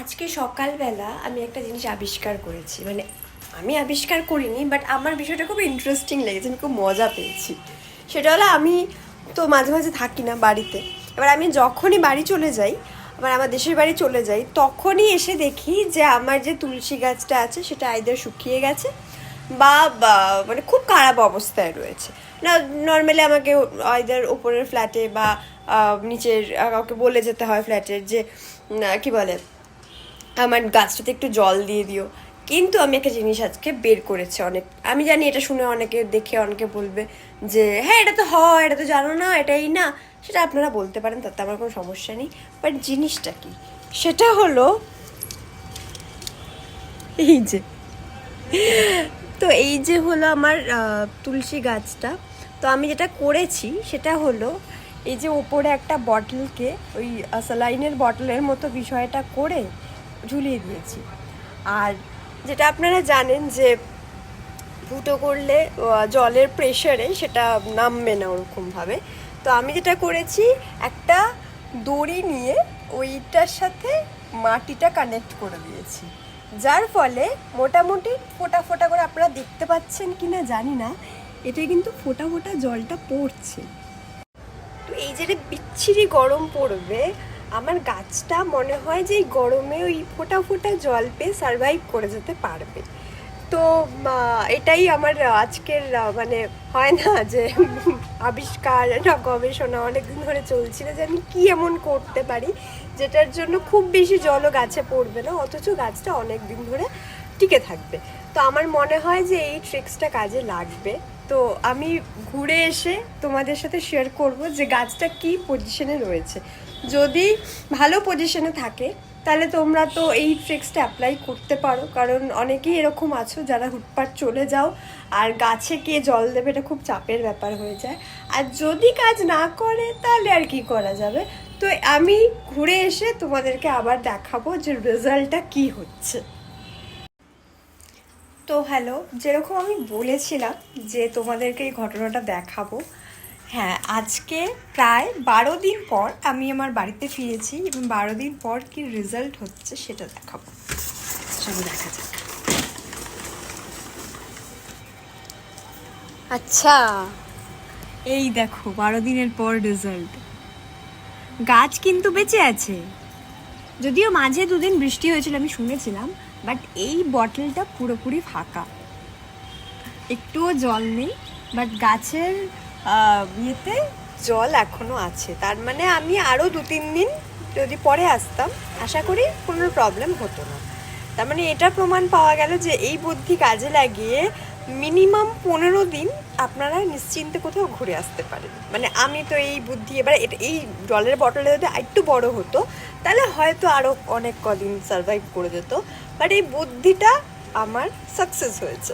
আজকে সকালবেলা আমি একটা জিনিস আবিষ্কার করেছি। মানে আমি আবিষ্কার করিনি বাট আমার বিষয়টা খুব ইন্টারেস্টিং লেগেছে, আমি খুব মজা পেয়েছি। সেটা হলো আমি তো মাঝে মাঝে থাকি না বাড়িতে। এবার আমি যখনই বাড়ি চলে যাই, আবার আমার দেশের বাড়ি চলে যাই, তখনই এসে দেখি যে আমার যে তুলসী গাছটা আছে, সেটা আইদার শুকিয়ে গেছে বা মানে খুব খারাপ অবস্থায় রয়েছে। না নর্মালি আমাকে আইদার উপরের ফ্ল্যাটে বা নিচের কাউকে বলে যেতে হয় ফ্ল্যাটের যে কি বলে? আমার গাছটাতে একটু জল দিয়ে দিও। কিন্তু আমি একটা জিনিস আজকে বের করেছি অনেক আমি জানি এটা শুনে অনেকে দেখে অনেকে বলবে যে হ্যাঁ এটা তো হয়, এটা তো জানো না, এটাই না। সেটা আপনারা বলতে পারেন, তাতে আমার কোনো সমস্যা নেই। বাট জিনিসটা কি? সেটা হলো এই যে, তো এই যে হলো আমার তুলসী গাছটা। তো আমি যেটা করেছি, সেটা হলো এই যে ওপরে একটা বটলকে ওই স্যালাইনের বটলের মতো বিষয়টা করে ঝুলিয়ে দিয়েছি। আর যেটা আপনারা জানেন যে ফুটো করলে জলের প্রেশারে সেটা নামবে না ওরকমভাবে। তো আমি যেটা করেছি, একটা দড়ি নিয়ে ওইটার সাথে মাটিটা কানেক্ট করে দিয়েছি। যার ফলে মোটামুটি ফোটা ফোটা করে আপনারা দেখতে পাচ্ছেন কি না জানি না, এটা কিন্তু ফোটা ফোটা জলটা পড়ছে। তো এই যে বিচ্ছিরি গরম পড়বে আমার গাছটা মনে হয় যে এই গরমে ওই ফোটা ফোটা জল পেয়ে সারভাইভ করে যেতে পারবে। তো এটাই আমার আজকের মানে হয় না যে আবিষ্কার না গবেষণা অনেকদিন ধরে চলছিল যে আমি কী এমন করতে পারি, যেটার জন্য খুব বেশি জলও গাছে পড়বে না, অথচ গাছটা অনেক দিন ধরে টিকে থাকবে। তো আমার মনে হয় যে এই ট্রিক্সটা কাজে লাগবে। তো আমি ঘুরে এসে তোমাদের সাথে শেয়ার করব যে গাছটা কি পজিশনে রয়েছে। যদি ভালো পজিশনে থাকে, তাহলে তোমরা তো এই ট্রিক্সটা অ্যাপ্লাই করতে পারো। কারণ অনেকেই এরকম আছো যারা হুটপাট চলে যাও, আর গাছে কে জল দেবে এটা খুব চাপের ব্যাপার হয়ে যায়। আর যদি কাজ না করে, তাহলে আর কি করা যাবে? তো আমি ঘুরে এসে তোমাদেরকে আবার দেখাবো যে রেজাল্টটা কি হচ্ছে। তো হ্যালো যেরকম আমি বলেছিলাম যে তোমাদেরকে এই ঘটনাটা দেখাবো হ্যাঁ আজকে প্রায় বারো দিন পর আমি আমার বাড়িতে ফিরেছি এবং বারো দিন পর কি রেজাল্ট হচ্ছে সেটা দেখাবো। চলো দেখা যাক। আচ্ছা। এই দেখো বারো দিনের পর রেজাল্ট গাছ কিন্তু বেঁচে আছে। যদিও মাঝে দুদিন বৃষ্টি হয়েছিল আমি শুনেছিলাম বাট এই বটলটা পুরোপুরি ফাঁকা। একটুও জল নেই, বাট গাছের ইয়েতে জল এখনও আছে। তার মানে আমি আরও দু তিন দিন যদি পরে আসতাম, আশা করি কোনো প্রবলেম হতো না। তার মানে এটা প্রমাণ পাওয়া গেল যে এই বুদ্ধি কাজে লাগিয়ে মিনিমাম পনেরো দিন আপনারা নিশ্চিন্তে কোথাও ঘুরে আসতে পারেন। মানে আমি তো এই বুদ্ধি, এবার এই জলের বটলে যদি একটু বড় হতো তাহলে হয়তো আরও অনেক কদিন সার্ভাইভ করে যেত বাট এই বুদ্ধিটা আমার সাকসেস হয়েছে।